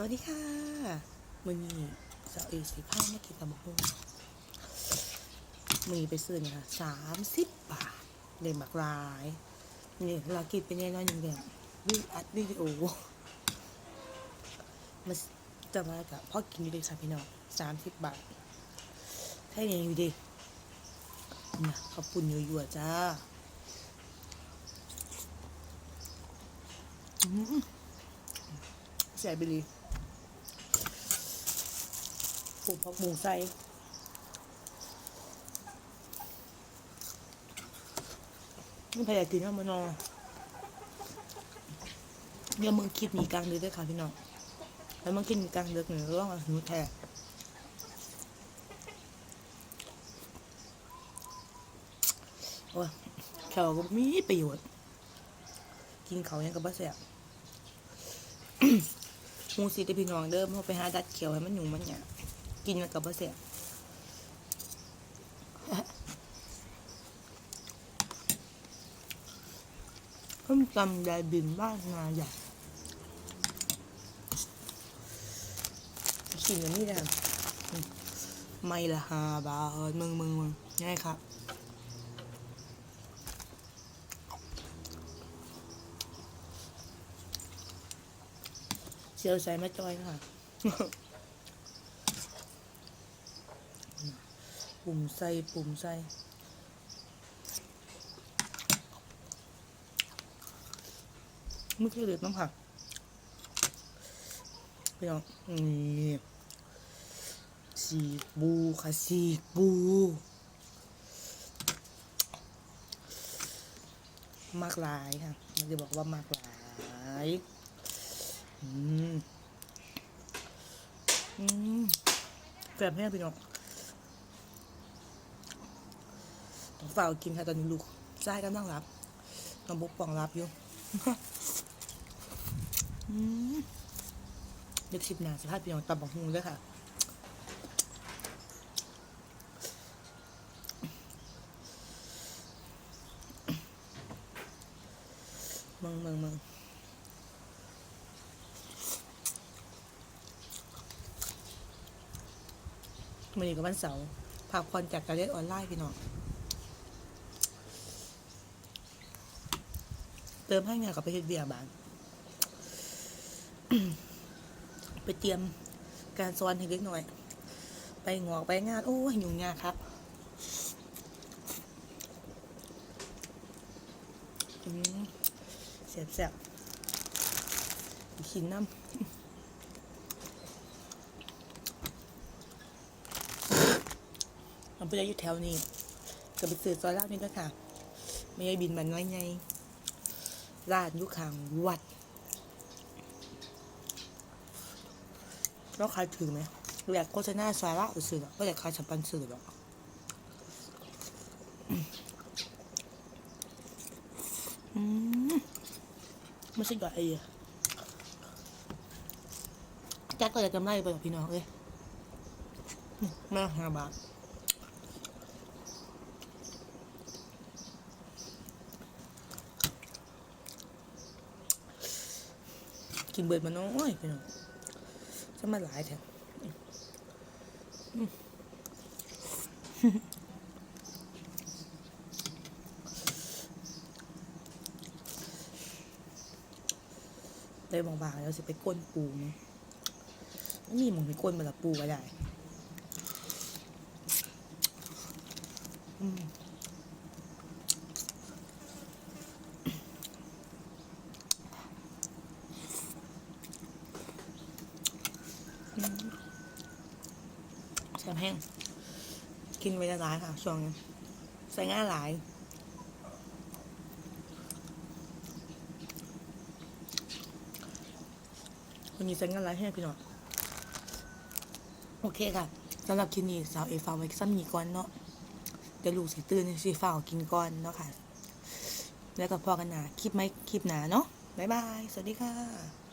สวัสดีค่ะมือนี้สาวเอสีผ้าไมากินตำบักหุ่งมือนี้ไปซื้อเนี่ยค่ะสามสิบบาทเด็มากหลายนี่เรากินเป็นแน่นอนอย่างเดียววิอัดวิดีโอมาจะมากับพ่อกินอยู่ดีค่ะพี่น้องสามสิบบาทแค่นี้อยู่ดีนะขอบคุณยั่วๆจ้าอืมแซ่ไปเลูกผักบุ้งใส่นี่พยายามกินข้าวมานอเดี๋ยวมึงคลิปหนีกลางดึกด้วยค่ะพี่น้อง แล้วมึงกินกลางดึกหนึ่งร้องหนูแท้โอ้ยแขวก็มีประโยชน์ กินเขายังกับบ้าแสบหมูสีแต่พี่น้องเดิมเขาไปหาดัดเขียวให้มันหยุ่งมันเนี่ย กินกับบ้าแสบเพิ่มจำได้บินบ้านนาใหญ่กินกันนี่แหละไม่ละฮาบาทมึงมึงมึงง่ายครับเชียวใส่มาจอยค่ะ ปุ่มใส่ปุ่มใส่ไม่เคยเหลือน้ำผักไปเอานี่สีบูค่ะสีบูมากหลายค่ะมันจะบอกว่ามากหลายอืมอืมแสบแห้งพี่น้องต้อง ฝ่ากินค่ะตอนนี้ลูกใช่กำลังรับน้องบุกป่องรับอยู่มเด็กสิบนาสภาพพี่น้องตำบักฮูด้วยค่ะมึงมึงมึงมันนี้กับวันเสาร์พักผ่อนจากการเรียนออนไลน์พี่น้อง เติมให้งานกับไปเฮ็ดเบียร์บานไปเตรียมการสอนให้เล็กหน่อย ไปงอกไปงานโอ้ยยุ่งยากครับอืมแซ่บแซ่บๆขินน้ำมันไปได้อยู่แถวนี้ก็ไปซื้อซอยลาดนี่ก็ค่ะ ไม่ให้บินมันน้อยไง ลาดอยุขางวัดแล้วขายถึงไหมอยากโฆษณาซอยลาดสื่อหรอกก็อยากขายสปันสื่อหรอกอืมไม่ใช่ดอกไอ้ยแจ็คก็จะกำไรไปกับพี่น้องเลยมาห้าบาท กินเบิดมาน้อยไปหน่อยจะมาหลายแถวเลยบางๆแล้วสิไปก้นปูมั้งไม่มีหมึงไปก้นมาละปูก็ได้ อืม แซ่บแห้ง กินไปหลายค่ะ ช่วงนี้ใส่ง่ายหลายวันนี้ใส่ง่ายหลายแห้งพี่น้องโอเคค่ะสำหรับคลิปนี้สาวเอฟ้ากไว้ซ้ำนี้ก่อนเนาะเดี๋ยวลูกสิตื่นสิฟ้าวกินก่อนเนาะค่ะ แล้วก็พอกันหนาคลิปไหมคลิปหนาเนาะบ๊ายบาย สวัสดีค่ะ